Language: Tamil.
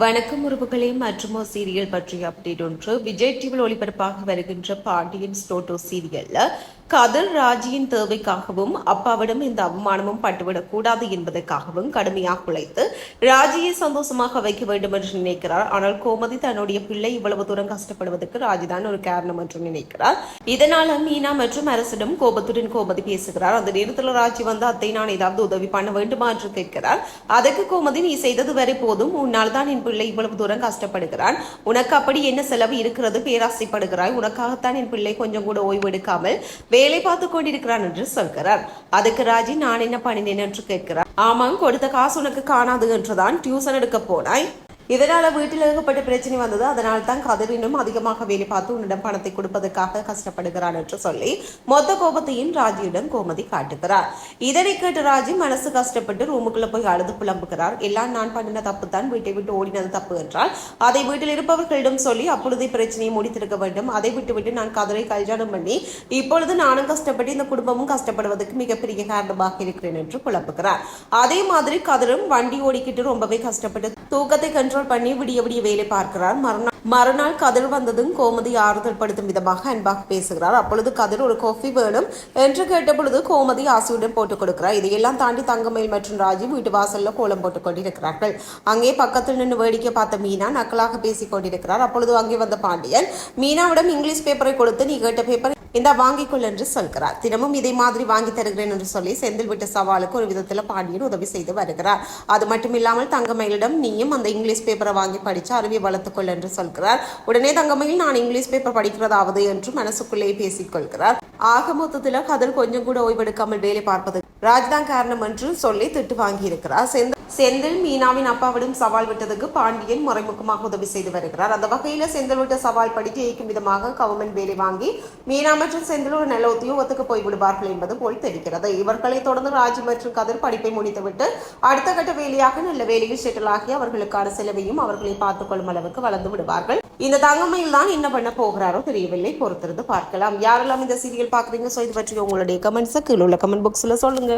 வணக்கம் உறவுகளே மற்றும் சீரியல் பற்றிய அப்டேட் ஒன்று. விஜய் டிவியில் ஒளிபரப்பாக வருகின்ற பாண்டியன் ஸ்டோட்டோ சீரியல்ல கதிர் ராஜியின் தேவைக்காகவும் அப்பாவிடம் இந்த அவமானமும் பட்டுவிடக் கூடாது என்பதற்காகவும் கடுமையாக உழைத்து ராஜியை சந்தோஷமாக வைக்க வேண்டும் என்று நினைக்கிறார். ஆனால் கோமதி தன்னுடைய பிள்ளை இவ்வளவு தூரம் கஷ்டப்படுவதற்கு ராஜிதான் ஒரு காரணம் என்று நினைக்கிறார். இதனால மீனா மற்றும் அரசிடம் கோபத்துடன் கோமதி பேசுகிறார். அந்த நேரத்தில் ராஜி வந்து அத்தை நான் ஏதாவது உதவி பண்ண வேண்டுமா? என்று கேட்கிறார். அதற்கு கோமதி நீ செய்தது வரை போதும். உன்னால் தான் என் பிள்ளை இவ்வளவு தூரம் கஷ்டப்படுகிறான். உனக்கு அப்படி என்ன செலவு இருக்கிறது? பேராசைப்படுகிறாய். உனக்காகத்தான் என் பிள்ளை கொஞ்சம் கூட ஓய்வு எடுக்காமல் வேலை பார்த்து கொண்டிருக்கிறான் என்று சொல்கிறார். அதுக்கு ராஜி நான் என்ன பண்ணினேன் என்று கேட்கிறார்? ஆமாம் கொடுத்த காசு உனக்கு காணாது என்றுதான் டியூஷன் எடுக்க போனாய். இதனால வீட்டில் ஏகப்பட்ட பிரச்சனை வந்தது. அதனால் தான் கதிர் இன்னும் அதிகமாக வேலை பார்த்து உன்னிடம் பணத்தை கொடுப்பதற்காக கஷ்டப்படுகிறான் என்று சொல்லி மொத்த கோபத்தையும் ராஜியிடம் கோமதி காட்டுகிறார். இதனை கேட்டு ராஜி மனசு கஷ்டப்பட்டு ரூமுக்குள்ள போய் அழுது புலம்புகிறார். எல்லாம் நான் பண்ணின தப்பு தான் வீட்டை விட்டு ஓடினது தப்பு என்றால் அதை வீட்டில் இருப்பவர்களிடம் சொல்லி அப்பொழுதே பிரச்சனையை முடித்திருக்க வேண்டும். அதை விட்டுவிட்டு நான் கதிரை கல்யாணம் பண்ணி இப்பொழுது நானும் கஷ்டப்பட்டு இந்த குடும்பமும் கஷ்டப்படுவதற்கு மிகப்பெரிய காரணமாக இருக்கிறேன் என்று புலம்புகிறார். அதே மாதிரி கதிரும் வண்டி ஓடிக்கிட்டு ரொம்பவே கஷ்டப்பட்டு தூக்கத்தை கண்ட்ரோல் பண்ணி விடிய விடிய வேலை பார்க்கிறார். மறுநாள் மறுநாள் கதிர் வந்ததும் கோமதி ஆறுதல் படுத்தும் விதமாக அன்பாக பேசுகிறார். அப்பொழுது கதிர் ஒரு காஃபி வேணும் என்று கேட்ட பொழுது கோமதி ஆசையுடன் போட்டுக் கொடுக்கிறார். இதையெல்லாம் தாண்டி தங்கமயில் மற்றும் ராஜி வீட்டு வாசல்ல கோலம் போட்டுக் கொண்டிருக்கிறார்கள். அங்கே பக்கத்தில் நின்று வேடிக்கை பார்த்த மீனா நக்கலாக பேசிக் கொண்டிருக்கிறார். அப்பொழுது அங்கே வந்த பாண்டியன் மீனாவிடம் இங்கிலீஷ் பேப்பரை கொடுத்து நீ கேட்ட பேப்பர் இந்த வாங்கிக்கொள் என்று சொல்கிறார். தினமும் இதே மாதிரி வாங்கி தருகிறேன் என்று சொல்லி செந்தில் விட்ட சவாலுக்கு ஒரு விதத்தில் பாண்டியன் உதவி செய்து வருகிறார். அது மட்டும் இல்லாமல் தங்கமயிலிடம் நீயும் அந்த இங்கிலீஷ் பேப்பரை வாங்கி படித்து அறிவை வளர்த்துக்கொள் என்று சொல்கிறார். உடனே தங்கமயில் நான் இங்கிலீஷ் பேப்பர் படிக்கிறதாவது? என்று மனசுக்குள்ளே பேசிக் கொள்கிறார். ஆக மொத்தத்தில் கதிர் கொஞ்சம் கூட ஓய்வெடுக்காமல் வேலை பார்ப்பது ராஜ்தான் காரணம் என்று சொல்லி திட்டு வாங்கியிருக்கிறார். செந்தில் செந்தில் மீனாவின் அப்பாவிடம் சவால் விட்டதுக்கு பாண்டியன் மறைமுகமாக உதவி செய்து வருகிறார். அந்த வகையில் செந்தில் விட்ட சவால் படிக்க இயக்கும் விதமாக கவர்மெண்ட் வேலை வாங்கி மீனா மற்றும் செந்தில் ஒரு நல்ல உத்தியோகத்துக்கு போய் விடுவார்கள் என்பது போல் தெரிகிறது. இவர்களை தொடர்ந்து ராஜி மற்றும் கதிர் படிப்பை முடித்துவிட்டு அடுத்த கட்ட வேலையாக நல்ல வேலையில் செட்டில் ஆகி அவர்களுக்கான செலவையும் அவர்களை பார்த்துக் கொள்ளும் அளவுக்கு வளர்ந்து விடுவார்கள். இந்த தங்கமையில் தான் என்ன பண்ண போகிறாரோ தெரியவில்லை. பொறுத்திருந்து பார்க்கலாம். யாரெல்லாம் இந்த சீரியல் பார்க்குறீங்க? ஸோ இது பற்றி உங்களுடைய கமெண்ட்ஸை கீழே உள்ள கமெண்ட் பாக்ஸில் சொல்லுங்க.